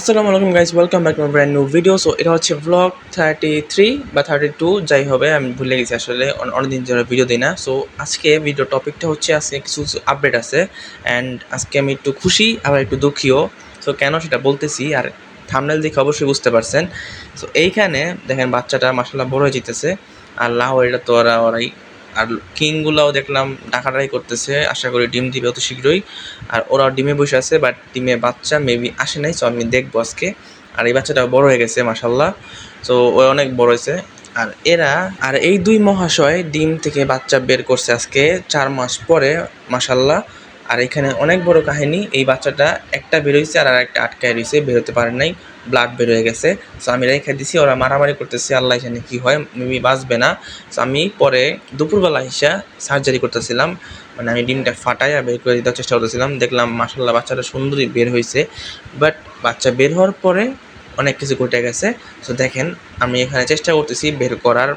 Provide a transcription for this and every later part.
আসসালামু আলাইকুম guys welcome back my brand new video so এটা হচ্ছে ব্লগ থার্টি থ্রি বা থার্টি টু যাই হবে, আমি ভুলে গেছি আসলে। অনেকদিন ধরে ভিডিও দিই না। সো আজকে ভিডিও টপিকটা হচ্ছে, আজকে কিছু আপডেট আছে। অ্যান্ড আজকে আমি একটু খুশি, আবার একটু দুঃখীও। সো কেন সেটা বলতেছি, আর থামনেল দেখে অবশ্যই বুঝতে পারছেন। সো এইখানে দেখেন, বাচ্চাটা মাসাল্লাহ বড় হয়ে যেতেছে। আর লাউ, এটা তো ওরা ওরাই আর কিংগুলাও দেখলাম ডাকাডাকি করতেছে। আশা করি ডিম দিবে অত শীঘ্রই। আর ওরা ডিমে বসে আছে বাট ডিমে বাচ্চা মেবি আসে নাই সো আমি দেখব আজকে। আর এই বাচ্চাটা বড় হয়ে গেছে মাসাল্লাহ তো ও অনেক বড় হয়েছে। আর এরা, আর এই দুই মহাশয় ডিম থেকে বাচ্চা বের করছে আজকে, চার মাস পরে মাসাল্লাহ আর এখানে অনেক বড় কাহিনী, এই বাচ্চাটা একটা বেরোইছে আর একটা আটকায় রয়েছে বেরোতে পারে নাই ব্লাড বের হয়ে গেছে। সো আমি রেখে দিছি, ওরা মারামারি করতেছে, আল্লাহ জানে কি হয় মেবি বাঁচবে না। সো আমি পরে দুপুরবেলা হিসা সার্জারি করতেছিলাম মানে আমি ডিমটা ফাটাইয়া বের করে দিতে চেষ্টা করতেছিলাম, দেখলাম মাসাল্লাহ বাচ্চাটা সুন্দরই বের হয়েছে বাট বাচ্চা বের হওয়ার পরে অনেক কিছু ঘটে গেছে। সো দেখেন, আমি এখানে চেষ্টা করতেছি বের করার।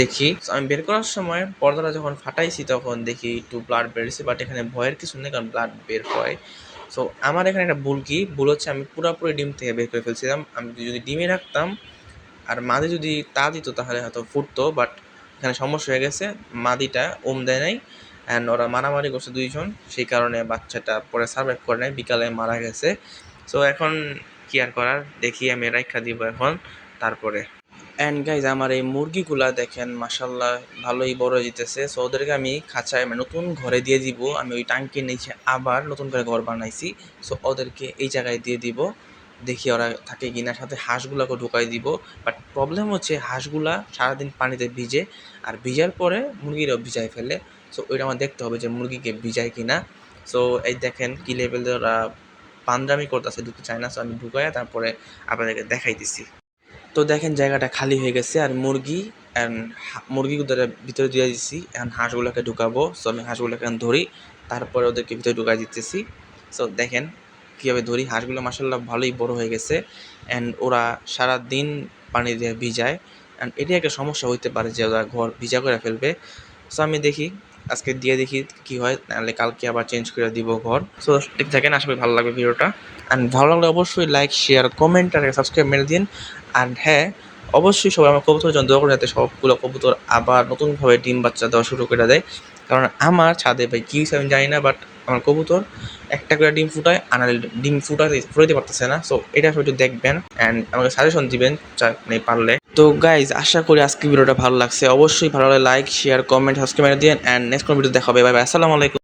দেখি। আমি বের করার সময় পর্দাটা যখন ফাটাইছি তখন দেখি একটু ব্লাড বেরিয়েছে বাট এখানে ভয়ের কিছু নেই কারণ ব্লাড বের হয়। সো আমার এখানে একটা ভুল কি? ভুল হচ্ছে আমি পুরোপুরি ডিম থেকে বের করে ফেলছিলাম। আমি যদি ডিমে রাখতাম আর মাদি যদি তা দিত তাহলে হয়তো ফুটতো বাট এখানে সমস্যা হয়ে গেছে। মাদিটা ওম দেয় নাই অ্যান্ড ওরা মারামারি করছে দুইজন। সেই কারণে বাচ্চাটা পরে সার্ভাইভ করে নেয় বিকালে মারা গেছে। সো এখন কি আর করার? দেখি আমি রাইখা দিব এখন, তারপরে। অ্যান্ড গাইজ আমার এই মুরগিগুলা দেখেন মাসাল্লাহ ভালোই বড় যেতেছে সো ওদেরকে আমি খাঁচায় মানে নতুন ঘরে দিয়ে দিব। আমি ওই টাঙ্কির নিচে আবার নতুন করে ঘর বানাইছি। সো ওদেরকে এই জায়গায় দিয়ে দিব। দেখি ওরা থাকে কিনা। সাথে হাঁসগুলোকে ঢুকাই দিব। বাট প্রবলেম হচ্ছে, হাঁসগুলা সারাদিন পানিতে ভিজে, আর ভিজার পরে মুরগিরাও ভিজায় ফেলে। সো ওইটা আমার দেখতে হবে যে মুরগিকে ভিজায় কিনা। সো এই দেখেন কি লেভেলের ওরা পান্ডামি করতেছে ঢুকতে চায় না সো আমি ঢুকাই তারপরে আপনাদেরকে দেখাই দিছি তো দেখেন জায়গাটা খালি হয়ে গেছে আর মুরগি অ্যান্ড মুরগিগুলোর ভিতরে দিয়ে দিচ্ছি এখন হাঁসগুলোকে ঢুকাবো। সো আমি হাঁসগুলোকে ধরি, তারপরে ওদেরকে ভিতরে ঢুকাই দিতেছি। সো দেখেন কীভাবে ধরি। হাঁসগুলো মাসাল্লাহ ভালোই বড় হয়ে গেছে অ্যান্ড ওরা সারা দিন পানি দিয়ে ভিজায়। অ্যান্ড এটি একটা সমস্যা হইতে পারে যে ওরা ঘর ভিজা করে ফেলবে। সো আমি দেখি আজকে দিয়ে দেখি কি হয়, নাহলে কালকে আবার চেঞ্জ করে দিব ঘর। সো ঠিক থাকেন আশা করি ভালো লাগবে ভিডিওটা। অ্যান্ড ভালো লাগলে অবশ্যই লাইক শেয়ার কমেন্ট আর সাবস্ক্রাইব মেরে দিন। অ্যান্ড হ্যাঁ অবশ্যই সবাই আমার কবুতর দোয়া করে যাতে সবগুলো কবুতর আবার নতুনভাবে ডিম বাচ্চা দেওয়া শুরু করে দেয়। কারণ আমার ছাদে ভাই কী আমি জানি না বাট আমার কবুতর, একটা করে ডিম ফুটায় আর ডিম ফুটাতে ফুটাতে পারতেছে না। সো এটা একটু দেখবেন অ্যান্ড আমাকে সাজেশন দিবেন মানে পারলে। তো গাইজ আশা করি আজকে ভিডিওটা ভালো লাগছে। অবশ্যই ভালো লাগে লাইক শেয়ার কমেন্ট সাবস্ক্রাইব দিয়ে দিন অ্যান্ড নেক্সট কোনো ভিডিও দেখাবে বাই আসসালামু আলাইকুম।